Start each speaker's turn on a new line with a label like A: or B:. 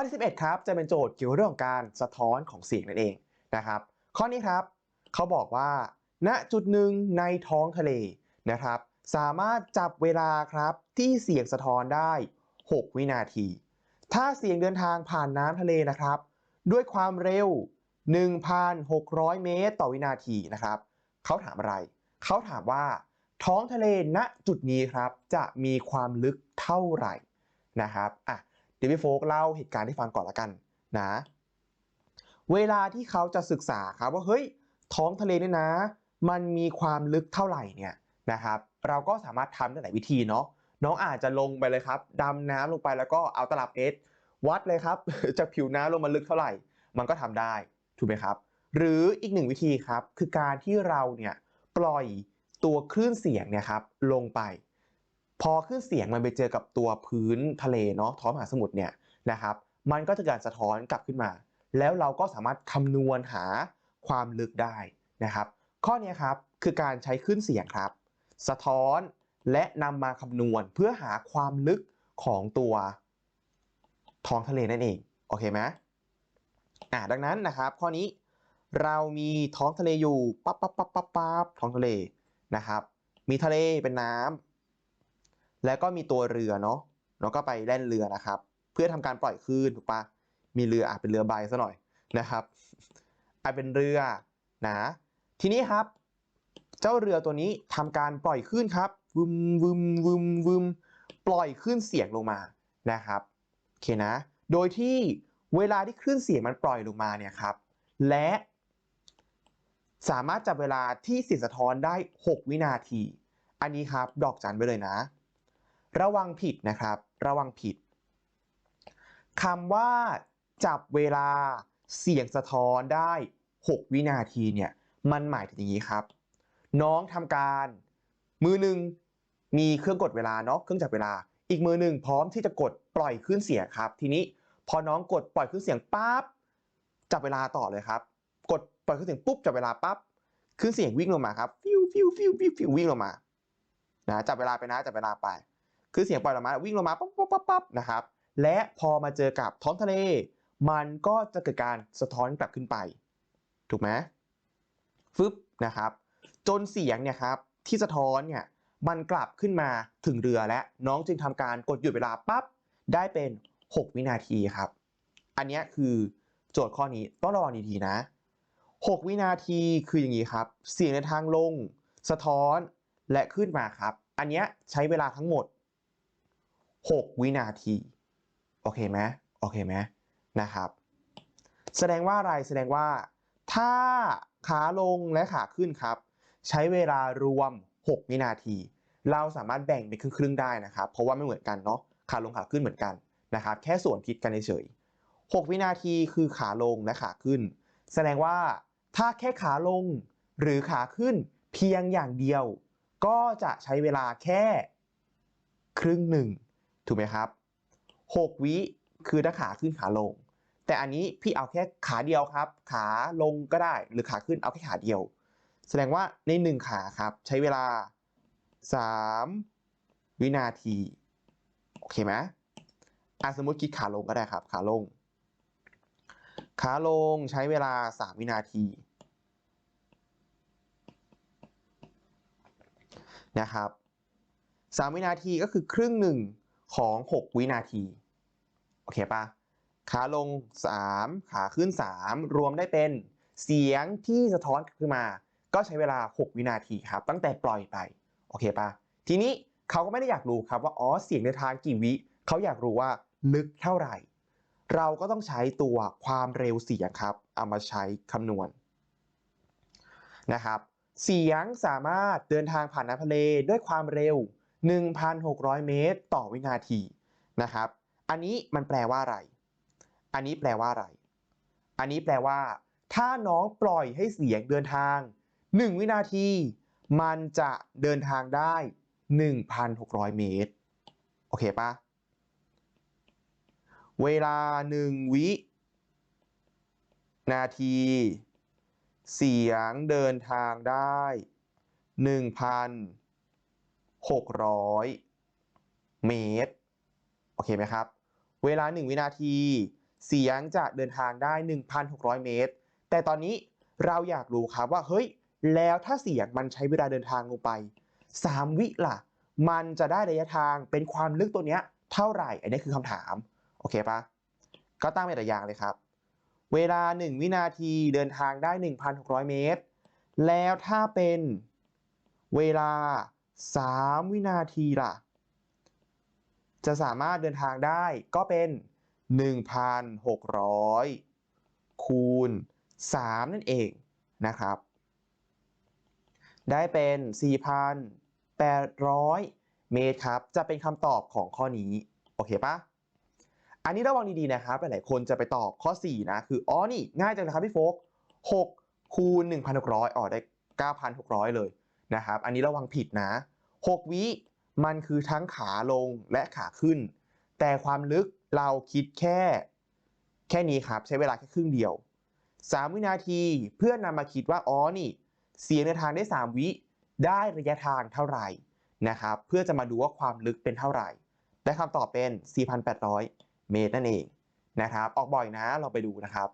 A: อที่ 11 ครับ จะเป็นโจทย์เกี่ยวกับเรื่องของการสะท้อนของเสียงนั่นเองนะครับ ข้อนี้ครับเขาบอกว่า ณจุดหนึ่งในท้องทะเลนะครับ สามารถจับเวลาครับที่เสียงสะท้อนได้ 6 วินาที ถ้าเสียงเดินทางผ่านน้ำทะเลนะครับ ด้วยความเร็ว 1,600 เมตร ต่อวินาทีนะครับเขาถามอะไร เขาถามว่า ท้องทะเลณจุดนี้ครับจะมีความลึกเท่าไหร่นะครับอะ เดี๋ยวพี่โฟกเล่าเหตุการณ์ให้ฟังก่อนละกันนะ เวลาที่เขาจะศึกษาครับว่าเฮ้ยท้องทะเลเนี่ยนะ มันมีความลึกเท่าไหร่เนี่ยนะครับ เราก็สามารถทำได้หลายวิธีเนาะน้องอาจจะลงไปเลยครับดำน้ำลงไปแล้วก็เอาตลับเอสวัดเลยครับจากผิวน้ำลงมาลึกเท่าไหร่ มันก็ทำได้ถูกไหมครับ หรืออีกหนึ่งวิธีครับคือการที่เราเนี่ยปล่อยตัวคลื่นเสียงเนี่ยครับลงไป พอคลื่นเสียงมันไปเจอกับตัวพื้นทะเลเนาะท้องมหาสมุทรเนี่ยนะครับ มันก็จะเกิดสะท้อนกลับขึ้นมา แล้วเราก็สามารถคำนวณหาความลึกได้นะครับ ข้อนี้ครับคือการใช้คลื่นเสียงครับ สะท้อนและนำมาคำนวณเพื่อหาความลึกของตัวท้องทะเลนั่นเองโอเคไหมอ่าดังนั้นนะครับข้อนี้เรามีท้องทะเลอยู่ปั๊บปั๊บปั๊บปั๊บปั๊บท้องทะเลนะครับ มีทะเลเป็นน้ำ แล้วก็มีตัวเรือเนาะแล้วก็ไปแล่นเรือนะครับ เพื่อทำการปล่อยคลื่นถูกปะมีเรืออะเป็นเรือใบซะหน่อยนะครับอะเป็นเรือนะทีนี้ครับ เจ้าเรือตัวนี้ทำการปล่อยคลื่นครับวึมวึมวึมวึมปล่อยคลื่นเสียงลงมานะครับโอเคนะ โดยที่เวลาที่คลื่นเสียงมันปล่อยลงมาเนี่ยครับ และสามารถจับเวลาที่เสียงสะท้อนได้ 6 วินาที อันนี้ครับ ดอกจันไปเลยนะ ระวังผิดนะครับ ระวังผิดคำว่าจับเวลาเสียงสะท้อนได้ 6 วินาทีเนี่ยมันหมายถึงอย่างนี้ครับ น้องทำการมือหนึ่งมีเครื่องกดเวลาเนาะเครื่องจับเวลา อีกมือหนึ่งพร้อมที่จะกดปล่อยคลื่นเสียงครับ ทีนี้พอน้องกดปล่อยคลื่นเสียงปั๊บจับเวลาต่อเลยครับ กดปล่อยคลื่นเสียงปุ๊บจับเวลาปั๊บคลื่นเสียงวิ่งลงมาครับฟิวฟิวฟิวฟิวฟิววิ่งลงมานะจับเวลาไปนะจับเวลาไป คลื่นเสียงปล่อยลงมาวิ่งลงมาปั๊บปั๊บปั๊บปั๊บนะครับ และพอมาเจอกับท้องทะเล มันก็จะเกิดการสะท้อนกลับขึ้นไป ถูกไหมฟึบนะครับ จนเสียงเนี่ยครับที่สะท้อนเนี่ยมันกลับขึ้นมาถึงเรือและน้องจึงทำการกดหยุดเวลาปั๊บได้เป็น 6 วินาทีครับ อันนี้คือโจทย์ข้อนี้ต้องระวังดีๆนะ 6 วินาทีคืออย่างนี้ครับ เสียงในทางลง สะท้อนและขึ้นมาครับ อันนี้ใช้เวลาทั้งหมด 6 วินาที โอเคไหมโอเคไหมนะครับ แสดงว่าอะไรแสดงว่า ถ้าขาลงและขาขึ้นครับ ใช้เวลารวม 6 วินาที เราสามารถแบ่งเป็นครึ่งๆได้นะครับ เพราะว่าไม่เหมือนกันเนาะขาลงขาขึ้นเหมือนกันนะครับ แค่ส่วนทิศกันเฉยๆ6วินาทีคือขาลงและขาขึ้น แสดงว่าถ้าแค่ขาลงหรือขาขึ้นเพียงอย่างเดียว ก็จะใช้เวลาแค่ครึ่งหนึ่ง ถูกไหมครับ 6 วิคือถ้าขาขึ้นขาลง แต่อันนี้พี่เอาแค่ขาเดียวครับ ขาลงก็ได้หรือขาขึ้นเอาแค่ขาเดียว แสดงว่าใน 1 ขาครับ ใช้เวลา 3 วินาที โอเคไหมอะสมมติคิดขาลงก็ได้ครับ ขาลง ขาลงใช้เวลา 3 วินาทีนะครับ3วินาทีก็คือครึ่งหนึ่ง ของ 6 วินาที โอเคปะขาลง 3 ขาขึ้น 3 รวมได้เป็นเสียงที่สะท้อนขึ้นมา ก็ใช้เวลา 6 วินาทีครับ ตั้งแต่ปล่อยไป โอเคปะทีนี้เขาก็ไม่ได้อยากรู้ครับว่า อ๋อ เสียงในทางกี่วิ เขาอยากรู้ว่าลึกเท่าไหร่ เราก็ต้องใช้ตัวความเร็วเสียงครับ เอามาใช้คำนวณนะครับ เสียงสามารถเดินทางผ่านน้ำทะเลด้วยความเร็ว 1,600 เมตร ต่อวินาทีนะครับ อันนี้มันแปลว่าอะไร อันนี้แปลว่าอะไร อันนี้แปลว่า ถ้าน้องปล่อยให้เสียงเดินทาง 1 วินาที มันจะเดินทางได้ 1,600 เมตร โอเคปะเวลา 1 วิ นาที เสียงเดินทางได้ 600 เมตร โอเคไหมครับ เวลา 1 วินาที เสียงจะเดินทางได้ 1,600 เมตร แต่ตอนนี้เราอยากรู้ครับว่าเฮ้ย แล้วถ้าเสียงมันใช้เวลาเดินทางลงไป 3 วิล่ะ มันจะได้ระยะทางเป็นความลึกตัวเนี้ยเท่าไหร่ อันนี้คือคำถาม โอเคปะก็ตั้งเป็นตัวอย่างเลยครับ เวลา 1 วินาทีเดินทางได้ 1,600 เมตร แล้วถ้าเป็นเวลา 3 วินาทีล่ะ จะสามารถเดินทางได้ก็เป็น 1,600 คูณ 3 นั่นเองนะครับ ได้เป็น 4,800 เมตรครับ จะเป็นคำตอบของข้อนี้ โอเคปะอันนี้ระวังดีๆนะครับ หลายๆคนจะไปตอบข้อ 4 นะ คือ อ๋อ นี่ง่ายจังเลยครับพี่โฟก6คูณ1,600อ๋อได้ 9,600 เลยนะครับ อันนี้ระวังผิดนะ 6 วิมันคือทั้งขาลงและขาขึ้น แต่ความลึกเราคิดแค่ แค่นี้ครับใช้เวลาแค่ครึ่งเดียว 3 วินาทีเพื่อนนำมาคิดว่าอ๋อนี่เสียงเดินทางได้ 3 วิได้ระยะทางเท่าไหร่นะครับ เพื่อจะมาดูว่าความลึกเป็นเท่าไหร่ได้คำตอบเป็น 4,800 เมตรนั่นเองนะครับ ออกบ่อยนะเราไปดูนะครับ